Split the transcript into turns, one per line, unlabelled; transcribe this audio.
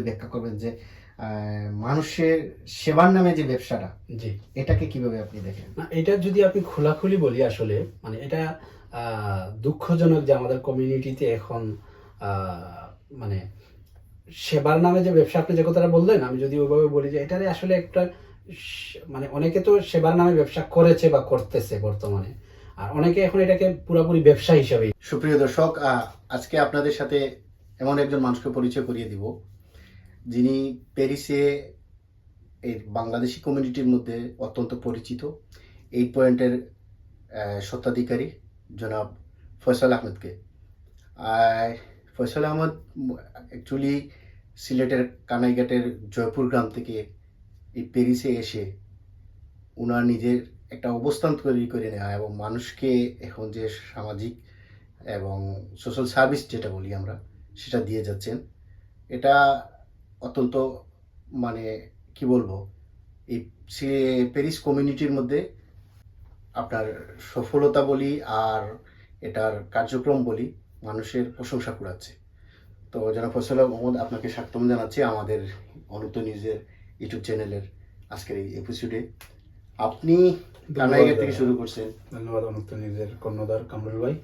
ব্যাখ্যা করবেন যে মানুষের সেবার নামে যে ব্যবসাটা
জি।
এটাকে কীভাবে আপনি দেখেন?
এটা যদি আপনি খোলাখুলি বলি আসলে মানে এটা দুঃখজনক যে আমাদের কমিউনিটিতে এখন মানে সেবার নামে যে ব্যবসা আপনি যে কথাটা বললেন আমি যদি ওইভাবে বলি যে এটারে আসলে একটা মানে অনেকে তো সেবার নামে ব্যবসা করেছে বা করতেছে বর্তমানে আর অনেকে এখন এটাকে পুরোপুরি ব্যবসা হিসাবে
সুপ্রিয় দর্শক আজকে আপনাদের সাথে এমন একজন মানুষকে পরিচয় করিয়ে দিব যিনি প্যারিসে এই বাংলাদেশি কমিউনিটির মধ্যে অত্যন্ত পরিচিত এইট পয়েন্টের স্বত্বাধিকারী জনাব ফয়সাল আহমেদকে। ফয়সাল আহমদ অ্যাকচুয়ালি সিলেটের কানাইঘাটের জয়পুর গ্রাম থেকে এই প্যারিসে এসে ওনার নিজের একটা অবস্থান তৈরি করে নেওয়া এবং মানুষকে এখন যে সামাজিক এবং সোশ্যাল সার্ভিস যেটা বলি আমরা, সেটা দিয়ে যাচ্ছেন। এটা অত্যন্ত মানে কি বলব এই প্যারিস কমিউনিটির মধ্যে আপনার সফলতা বলি আর এটার কার্যক্রম বলি মানুষের প্রশংসা কুড়াচ্ছে। তো যারা ফসল মোহাম্মদ আপনাকে স্বাগতম জানাচ্ছি আমাদের অনন্ত নিউজের ইউটিউব চ্যানেলের আজকের এই এপিসোডে আপনি থেকে শুরু করছেন।
ধন্যবাদ অনুক্ত নিজের কর্ণধার কামরুল ভাই।